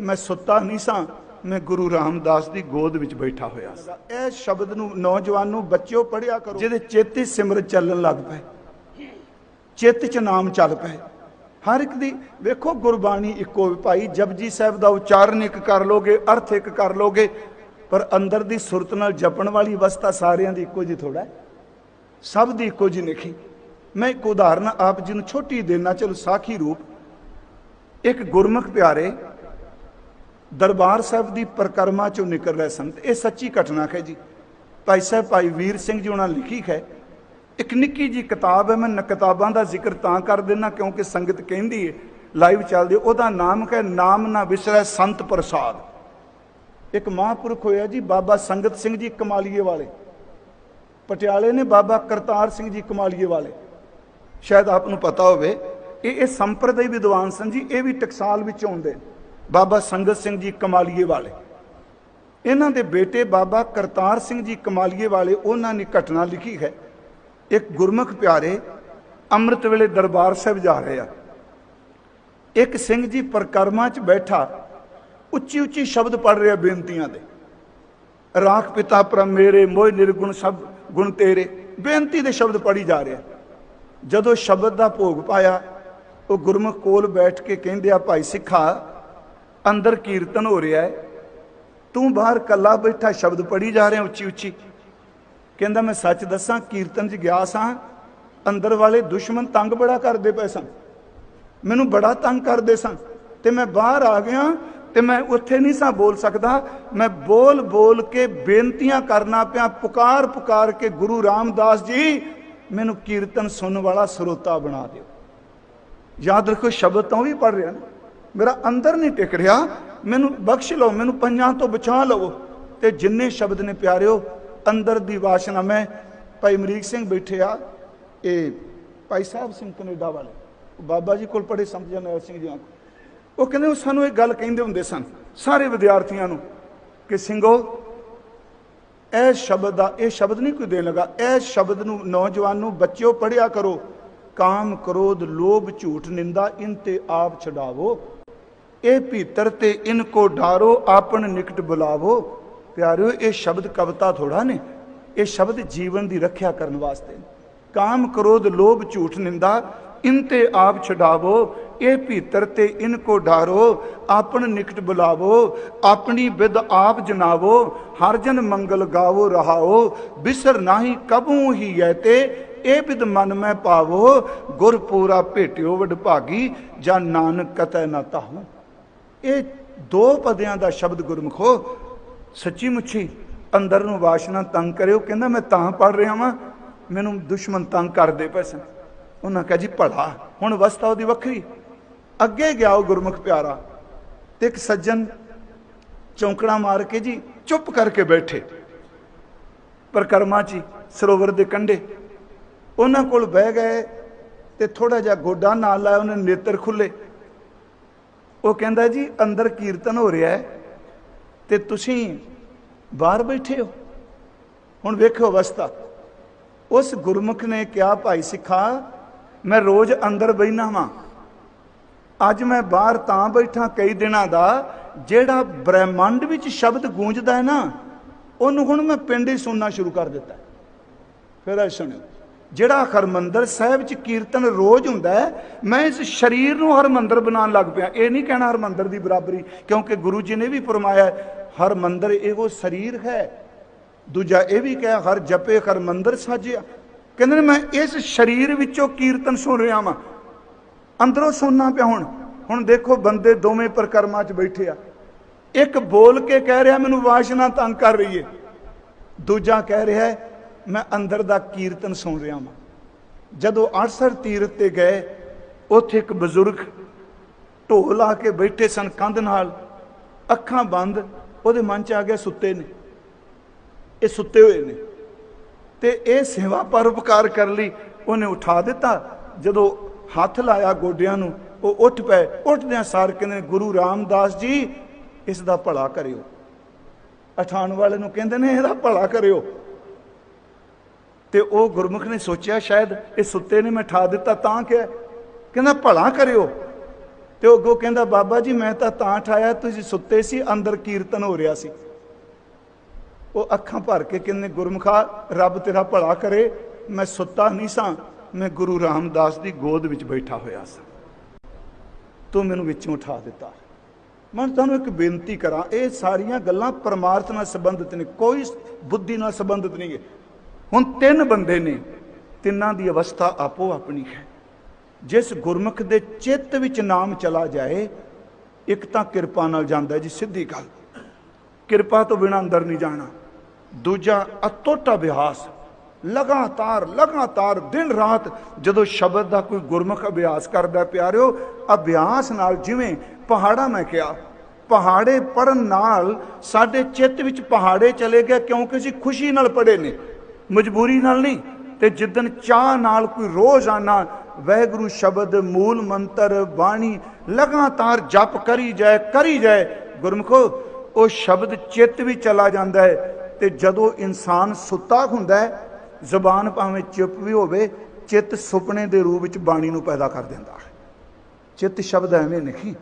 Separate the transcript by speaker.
Speaker 1: ਮੈਂ ਸੁੱਤਾ ਨਹੀਂ ਸਾਂ, ਮੈਂ ਗੁਰੂ ਰਾਮਦਾਸ ਦੀ ਗੋਦ ਵਿੱਚ ਬੈਠਾ ਹੋਇਆ ਸੀ। ਇਹ ਸ਼ਬਦ ਨੂੰ ਨੌਜਵਾਨ ਨੂੰ ਬੱਚਿਓ ਪੜਿਆ ਕਰੋ। ਜਿਹਦੇ ਚੇਤੇ ਸਿਮਰਤ ਚੱਲਣ ਲੱਗ ਪਏ। ਚਿੱਤ ਚ ਨਾਮ ਚੱਲ ਪਏ। ਹਰ ਇੱਕ ਦੀ ਵੇਖੋ ਗੁਰਬਾਣੀ ਇੱਕੋ ਵੀ ਭਾਈ ਜਪਜੀ ਸਾਹਿਬ ਦਾ ਉਚਾਰਨ ਇੱਕ ਕਰ ਲੋਗੇ, ਅਰਥ ਇੱਕ ਕਰ ਲੋਗੇ, ਪਰ ਅੰਦਰ ਦੀ ਸੁਰਤ ਨਾਲ ਜਪਣ ਵਾਲੀ ਅਵਸਥਾ ਸਾਰਿਆਂ ਦੀ ਇੱਕੋ ਜਿਹੀ ਥੋੜਾ ਸਭ ਦੀ ਇੱਕੋ ਜਿਹੀ ਨਿਖੀ। ਮੈਂ ਇੱਕ ਉਦਾਹਰਨ ਆਪ ਜੀ ਨੂੰ ਛੋਟੀ ਦੇਣਾ ਚਲੋ ਸਾਖੀ ਰੂਪ। ਇੱਕ ਗੁਰਮੁਖ ਪਿਆਰੇ ਦਰਬਾਰ ਸਾਹਿਬ ਦੀ ਪ੍ਰਕਰਮਾ ਚੋਂ ਨਿਕਲ ਰਹੇ ਸਨ ਇਹ ਸੱਚੀ ਘਟਨਾ ਹੈ ਜੀ। ਭਾਈ ਸਾਹਿਬ, ਭਾਈ ਵੀਰ ਸਿੰਘ ਜੀ ਉਹਨਾਂ ਲਿਖੀ ਹੈ, ਇੱਕ ਨਿੱਕੀ ਜੀ ਕਿਤਾਬ ਹੈ, ਮੈਂ ਨ, ਕਿਤਾਬਾਂ ਦਾ ਜ਼ਿਕਰ ਤਾਂ ਕਰ ਦੇਣਾ ਕਿਉਂਕਿ ਸੰਗਤ ਕਹਿੰਦੀ ਹੈ ਲਾਈਵ ਚੱਲਦੀ, ਉਹਦਾ ਨਾਮ ਹੈ, ਨਾਮ ਨਾ ਵਿਸਰੈ ਸੰਤ ਪ੍ਰਸਾਦ। ਇੱਕ ਮਹਾਂਪੁਰਖ ਹੋਇਆ ਜੀ, ਬਾਬਾ ਸੰਗਤ ਸਿੰਘ ਜੀ ਕਮਾਲੀਏ ਵਾਲੇ। ਪਟਿਆਲੇ ਨੇ ਬਾਬਾ ਕਰਤਾਰ ਸਿੰਘ ਜੀ ਕਮਾਲੀਏ ਵਾਲੇ। ਸ਼ਾਇਦ ਆਪ ਨੂੰ ਪਤਾ ਹੋਵੇ, ਇਹ ਇਹ ਸੰਪਰਦਾਇ ਵਿਦਵਾਨ ਸਨ ਜੀ, ਇਹ ਵੀ ਟਕਸਾਲ ਵਿੱਚ ਆਉਂਦੇ ਨੇ। ਬਾਬਾ ਸੰਗਤ ਸਿੰਘ ਜੀ ਕਮਾਲੀਏ ਵਾਲੇ। ਇਹਨਾਂ ਦੇ ਬੇਟੇ ਬਾਬਾ ਕਰਤਾਰ ਸਿੰਘ ਜੀ ਕਮਾਲੀਏ ਵਾਲੇ ਉਹਨਾਂ ਨੇ ਘਟਨਾ ਲਿਖੀ ਹੈ। ਇੱਕ ਗੁਰਮੁਖ ਪਿਆਰੇ ਅੰਮ੍ਰਿਤ ਵੇਲੇ ਦਰਬਾਰ ਸਾਹਿਬ ਜਾ ਰਹੇ ਆ। ਇੱਕ ਸਿੰਘ ਜੀ ਪ੍ਰਕਰਮਾ 'ਚ ਬੈਠਾ, ਉੱਚੀ ਉੱਚੀ ਸ਼ਬਦ ਪੜ ਰਿਹਾ ਬੇਨਤੀਆਂ ਦੇ। ਰਾਖ ਪਿਤਾ ਪਰਮ ਮੇਰੇ, ਮੋਹ ਨਿਰਗੁਣ ਸਭ ਗੁਣ ਤੇਰੇ। ਬੇਨਤੀ ਦੇ ਸ਼ਬਦ ਪੜੀ ਜਾ ਰਿਹਾ। ਜਦੋਂ ਸ਼ਬਦ ਦਾ ਭੋਗ ਪਾਇਆ, ਉਹ ਗੁਰਮੁਖ ਕੋਲ ਬੈਠ ਕੇ ਕਹਿੰਦੇ ਆ, ਭਾਈ ਸਿੱਖਾ ਅੰਦਰ ਕੀਰਤਨ ਹੋ ਰਿਹਾ ਹੈ। ਤੂੰ ਬਾਹਰ ਕੱਲਾ ਬੈਠਾ ਸ਼ਬਦ ਪੜੀ ਜਾ ਰਿਹਾ ਉੱਚੀ ਉੱਚੀ। ਕਹਿੰਦਾ ਮੈਂ ਸੱਚ ਦੱਸਾਂ, ਕੀਰਤਨ 'ਚ ਗਿਆ ਸਾਂ। ਅੰਦਰ ਵਾਲੇ ਦੁਸ਼ਮਣ ਤੰਗ ਬੜਾ ਕਰਦੇ ਪਏ ਸਨ। ਮੈਨੂੰ ਬੜਾ ਤੰਗ ਕਰਦੇ ਸਨ। ਤੇ ਮੈਂ ਬਾਹਰ ਆ ਗਿਆ ਤੇ ਮੈਂ ਉੱਥੇ ਨਹੀਂ ਸਾਂ ਬੋਲ ਸਕਦਾ। ਮੈਂ ਬੋਲ ਬੋਲ ਕੇ ਬੇਨਤੀਆਂ ਕਰਨਾ ਪਿਆ, ਪੁਕਾਰ ਪੁਕਾਰ ਕੇ ਗੁਰੂ ਰਾਮਦਾਸ ਜੀ, ਮੈਨੂੰ ਕੀਰਤਨ ਸੁਣਨ ਵਾਲਾ ਸਰੋਤਾ ਬਣਾ ਦਿਓ। ਯਾਦ ਰੱਖੋ, ਸ਼ਬਦ ਤਾਂ ਵੀ ਪੜ ਰਿਹਾ ਨਾ। ਮੇਰਾ ਅੰਦਰ ਨਹੀਂ ਟਿਕ ਰਿਹਾ। ਮੈਨੂੰ ਬਖਸ਼ ਲਓ, ਮੈਨੂੰ ਪੰਜਾਂ ਤੋਂ ਬਚਾ ਲਵੋ। ਤੇ ਜਿੰਨੇ ਸ਼ਬਦ ਨੇ ਪਿਆਰਿਓ, ਅੰਦਰ ਦੀ ਵਾਸ਼ਨਾ ਮੈਂ ਭਾਈ ਅਮਰੀਕ ਸਿੰਘ ਬੈਠੇ ਆ। ਇਹ ਭਾਈ ਸਾਹਿਬ ਸਿੰਘ ਕੈਨੇਡਾ ਵਾਲੇ। ਬਾਬਾ ਜੀ ਕੋਲ ਪੜੇ ਸਮਝ ਜਰਨੈਲ ਸਿੰਘ ਜੀ। ਉਹ ਕਹਿੰਦੇ ਉਹ ਸਾਨੂੰ ਇਹ ਗੱਲ ਕਹਿੰਦੇ ਹੁੰਦੇ ਸਨ, ਸਾਰੇ ਵਿਦਿਆਰਥੀਆਂ ਨੂੰ ਕਿ ਸਿੰਘੋ, ਇਹ ਸ਼ਬਦ ਦਾ, ਇਹ ਸ਼ਬਦ ਨਹੀਂ ਕੋਈ ਦੇਣ ਲਗਾ। ਇਹ ਸ਼ਬਦ ਨੂੰ ਨੌਜਵਾਨ ਨੂੰ ਬੱਚਿਓ ਪੜਿਆ ਕਰੋ। ਕਾਮ ਕ੍ਰੋਧ ਲੋਭ ਝੂਠ ਨਿੰਦਾ, ਇਨ ਤੇ ਆਪ ਛਡਾਵੋ। ਇਹ ਭੀਤਰ ਤੇ ਇਨ ਕੋ ਡਾਰੋ, ਆਪਣ ਨਿਕਟ ਬੁਲਾਵੋ। ਪਿਆਰਿਓ, ਇਹ ਸ਼ਬਦ ਕਵਿਤਾ ਥੋੜਾ ਨੇ। ਇਹ ਸ਼ਬਦ ਜੀਵਨ ਦੀ ਰੱਖਿਆ ਕਰਨ ਵਾਸਤੇ। ਕਾਮ ਕ੍ਰੋਧ, ਲੋਭ, ਝੂਠ, ਨਿੰਦਾ, ਇਨ ਤੇ ਆਪ ਛਡਾਵੋ। ਇਹ ਭੀਤਰ ਤੇ ਇਨ ਕੋ ਡਾਰੋ, ਆਪਣ ਨਿਕਟ ਬੁਲਾਵੋ। ਆਪਣੀ ਵਿਦ ਆਪ ਜਨਾਵੋ। ਹਰ ਜਨ ਮੰਗਲ ਗਾਵੋ, ਰਹਾਓ। ਬਿਸਰ ਨਾਹੀ ਕਬੂ ਹੀ ਹੈ ਤੇ, ਇਹ ਬਿਦ ਮਨ ਮੈਂ ਪਾਵੋ। ਗੁਰ ਪੂਰਾ ਭੇਟਿਓ ਵਡ ਭਾਗੀ ਜਾਂ ਨਾਨਕ ਕਤੈ ਨਾ ਤਾਹੂ। ਇਹ ਦੋ ਪਦਿਆਂ ਦਾ ਸ਼ਬਦ ਗੁਰਮੁਖੋ ਸੱਚੀ ਮੁੱਚੀ ਅੰਦਰ ਨੂੰ ਵਾਸ਼ਨਾ ਤੰਗ ਕਰਿਓ। ਕਹਿੰਦਾ ਮੈਂ ਤਾਂ ਪੜ ਰਿਹਾ ਵਾਂ ਮੈਨੂੰ ਦੁਸ਼ਮਣ ਤੰਗ ਕਰਦੇ ਪਏ ਸਨ। ਉਹਨਾਂ ਕਹਾ ਜੀ ਭਲਾ ਹੁਣ ਅਵਸਥਾ ਉਹਦੀ ਵੱਖਰੀ। ਅੱਗੇ ਗਿਆ ਉਹ ਗੁਰਮੁਖ ਪਿਆਰਾ ਤੇ ਇੱਕ ਸੱਜਣ ਚੌਂਕੜਾ ਮਾਰ ਕੇ ਜੀ ਚੁੱਪ ਕਰਕੇ ਬੈਠੇ। ਪਰਕਰਮਾ ਚ ਹੀ, ਸਰੋਵਰ ਦੇ ਕੰਢੇ ਉਹਨਾਂ ਕੋਲ ਬਹਿ ਗਏ ਤੇ ਥੋੜਾ ਜਿਹਾ ਗੋਡਾ ਨਾਲ ਲਾਇਆ ਉਹਨੇ ਨੇਤਰ ਖੁੱਲੇ। ਉਹ ਕਹਿੰਦਾ ਜੀ, ਅੰਦਰ ਕੀਰਤਨ ਹੋ ਰਿਹਾ ਹੈ ਤੇ ਤੁਸੀਂ ਬਾਹਰ ਬੈਠੇ ਹੋ। ਹੁਣ ਵੇਖੋ ਅਵਸਥਾ। ਉਸ ਗੁਰਮੁਖ ਨੇ ਕਿਹਾ, ਭਾਈ ਸਿੱਖਾ, ਮੈਂ ਰੋਜ਼ ਅੰਦਰ ਬੈਠਾ ਵਾਂ। ਅੱਜ ਮੈਂ ਬਾਹਰ ਤਾਂ ਬੈਠਾ ਕਈ ਦਿਨਾਂ ਦਾ, ਜਿਹੜਾ ਬ੍ਰਹਿਮੰਡ ਵਿੱਚ ਸ਼ਬਦ ਗੂੰਜਦਾ ਹੈ ਨਾ, ਉਹਨੂੰ ਹੁਣ ਮੈਂ ਪਿੰਡ ਹੀ ਸੁਣਨਾ ਸ਼ੁਰੂ ਕਰ ਦਿੱਤਾ। ਫਿਰ ਇਹ ਸੁਣਿਓ। ਜਿਹੜਾ ਹਰਮੰਦਰ ਸਾਹਿਬ ਚ ਕੀਰਤਨ ਰੋਜ਼ ਹੁੰਦਾ ਹੈ ਮੈਂ ਇਸ ਸਰੀਰ ਨੂੰ ਹਰਮੰਦਰ ਬਣਾਉਣ ਲੱਗ ਪਿਆ। ਇਹ ਨਹੀਂ ਕਹਿਣਾ ਹਰਮੰਦਰ ਦੀ ਬਰਾਬਰੀ ਕਿਉਂਕਿ ਗੁਰੂ ਜੀ ਨੇ ਵੀ ਫਰਮਾਇਆ ਹੈ, ਹਰਮੰਦਰ ਇਹੋ ਸਰੀਰ ਹੈ। ਦੂਜਾ ਇਹ ਵੀ ਕਿਹਾ ਹਰ ਜਪੇ ਹਰਮੰਦਰ ਸਾਜਿਆ। ਕਹਿੰਦੇ ਨੇ ਮੈਂ ਇਸ ਸਰੀਰ ਵਿੱਚੋਂ ਕੀਰਤਨ ਸੁਣ ਰਿਹਾ ਵਾਂ। ਅੰਦਰੋਂ ਸੁਣਨਾ ਪਿਆ ਹੁਣ। ਹੁਣ ਦੇਖੋ ਬੰਦੇ ਦੋਵੇਂ ਪ੍ਰਕਰਮਾਂ 'ਚ ਬੈਠੇ ਆ। ਇੱਕ ਬੋਲ ਕੇ ਕਹਿ ਰਿਹਾ ਮੈਨੂੰ ਵਾਸ਼ਨਾ ਤੰਗ ਕਰ ਰਹੀ ਏ। ਦੂਜਾ ਕਹਿ ਰਿਹਾ ਮੈਂ ਅੰਦਰ ਦਾ ਕੀਰਤਨ ਸੁਣ ਰਿਹਾ ਹਾਂ ਜਦੋਂ ਅੜਸਰ ਤੀਰਥ ਤੇ ਗਏ ਉੱਥੇ ਇੱਕ ਬਜ਼ੁਰਗ ਢੋਲ ਲਾ ਕੇ ਬੈਠੇ ਸਨ ਕੰਧ ਨਾਲ। ਅੱਖਾਂ ਬੰਦ ਉਹਦੇ ਮਨ 'ਚ ਆ ਗਿਆ ਸੁੱਤੇ ਨੇ। ਇਹ ਸੁੱਤੇ ਹੋਏ ਨੇ। ਤੇ ਇਹ ਸੇਵਾ ਪਰਉਪਕਾਰ ਕਰ ਲਈ ਉਹਨੇ ਉਠਾ ਦਿੱਤਾ। ਜਦੋਂ ਹੱਥ ਲਾਇਆ ਗੋਡਿਆਂ ਨੂੰ ਉਹ ਉੱਠ ਪਏ। ਉੱਠਦਿਆਂ ਸਾਰ ਕਹਿੰਦੇ ਨੇ, ਗੁਰੂ ਰਾਮਦਾਸ ਜੀ ਇਸ ਦਾ ਭਲਾ ਕਰਿਓ। ਅਠਾਣ ਵਾਲੇ ਨੂੰ ਕਹਿੰਦੇ ਨੇ ਇਹਦਾ ਭਲਾ ਕਰਿਓ। ਤੇ ਉਹ ਗੁਰਮੁਖ ਨੇ ਸੋਚਿਆ ਸ਼ਾਇਦ ਇਹ ਸੁੱਤੇ ਨੇ ਮੈਂ ਠਾ ਦਿੱਤਾ ਤਾਂ ਕਿ ਕਹਿੰਦਾ, ਭਲਾ ਕਰਿਓ। ਤੇ ਉਹ ਅੱਗੋਂ ਕਹਿੰਦਾ, ਬਾਬਾ ਜੀ, ਮੈਂ ਤਾਂ ਤਾਂ ਠਾਇਆ, ਤੁਸੀਂ ਸੁੱਤੇ ਸੀ, ਅੰਦਰ ਕੀਰਤਨ ਹੋ ਰਿਹਾ ਸੀ। ਉਹ ਅੱਖਾਂ ਭਰ ਕੇ ਕਹਿੰਦੇ, ਗੁਰਮੁਖਾ, ਰੱਬ ਤੇਰਾ ਭਲਾ ਕਰੇ, ਮੈਂ ਸੁੱਤਾ ਨਹੀਂ ਸਾਂ, ਮੈਂ ਗੁਰੂ ਰਾਮਦਾਸ ਦੀ ਗੋਦ ਵਿੱਚ ਬੈਠਾ ਹੋਇਆ ਸਾਂ। ਤੂੰ ਮੈਨੂੰ ਵਿੱਚੋਂ ਉਠਾ ਦਿੱਤਾ। ਮੈਂ ਤੁਹਾਨੂੰ ਇੱਕ ਬੇਨਤੀ ਕਰਾਂ, ਇਹ ਸਾਰੀਆਂ ਗੱਲਾਂ ਪਰਮਾਰਥ ਨਾਲ ਸੰਬੰਧਿਤ ਨੇ, ਕੋਈ ਬੁੱਧੀ ਨਾਲ ਸੰਬੰਧਿਤ ਨਹੀਂ ਹੈ। ਹੁਣ ਤਿੰਨ ਬੰਦੇ ਨੇ, ਤਿੰਨਾਂ ਦੀ ਅਵਸਥਾ ਆਪੋ ਆਪਣੀ ਹੈ। ਜਿਸ ਗੁਰਮੁਖ ਦੇ ਚਿੱਤ ਵਿੱਚ ਨਾਮ ਚਲਾ ਜਾਏ, ਇੱਕ ਤਾਂ ਕਿਰਪਾ ਨਾਲ ਜਾਂਦਾ ਜੀ, ਸਿੱਧੀ ਗੱਲ। ਕਿਰਪਾ ਤੋਂ ਬਿਨਾਂ ਅੰਦਰ ਨਹੀਂ ਜਾਣਾ। ਦੂਜਾ ਅਤੁੱਟ ਅਭਿਆਸ। ਲਗਾਤਾਰ ਲਗਾਤਾਰ ਦਿਨ ਰਾਤ ਜਦੋਂ ਸ਼ਬਦ ਦਾ ਕੋਈ ਗੁਰਮੁਖ ਅਭਿਆਸ ਕਰਦਾ ਪਿਆਰਿਓ ਅਭਿਆਸ ਨਾਲ ਜਿਵੇਂ ਪਹਾੜਾ ਮੈਂ ਕਿਹਾ, ਪਹਾੜੇ ਪੜਨ ਨਾਲ ਸਾਡੇ ਚਿੱਤ ਵਿੱਚ ਪਹਾੜੇ ਚਲੇ ਗਏ ਕਿਉਂਕਿ ਅਸੀਂ ਖੁਸ਼ੀ ਨਾਲ ਪੜੇ ਨੇ। ਮਜਬੂਰੀ ਨਾਲ ਨਹੀਂ, ਤੇ ਜਿੱਦਨ ਚਾਹ ਨਾਲ ਕੋਈ ਰੋਜ਼ਾਨਾ ਵਹਿਗੁਰੂ ਸ਼ਬਦ, ਮੂਲ ਮੰਤਰ, ਬਾਣੀ ਲਗਾਤਾਰ ਜਪ ਕਰੀ ਜਾਏ ਕਰੀ ਜਾਏ, ਗੁਰਮੁਖੋ, ਉਹ ਸ਼ਬਦ ਚਿੱਤ ਵੀ ਚਲਾ ਜਾਂਦਾ ਹੈ ਤੇ ਜਦੋਂ ਇਨਸਾਨ ਸੁੱਤਾ ਹੁੰਦਾ ਹੈ, ਜ਼ਬਾਨ ਭਾਵੇਂ ਚੁੱਪ ਵੀ ਹੋਵੇ, ਚਿੱਤ ਸੁਪਨੇ ਦੇ ਰੂਪ ਵਿੱਚ ਬਾਣੀ ਨੂੰ ਪੈਦਾ ਕਰ ਦਿੰਦਾ ਹੈ। ਚਿੱਤ ਸ਼ਬਦ ਐਵੇਂ ਨਹੀਂ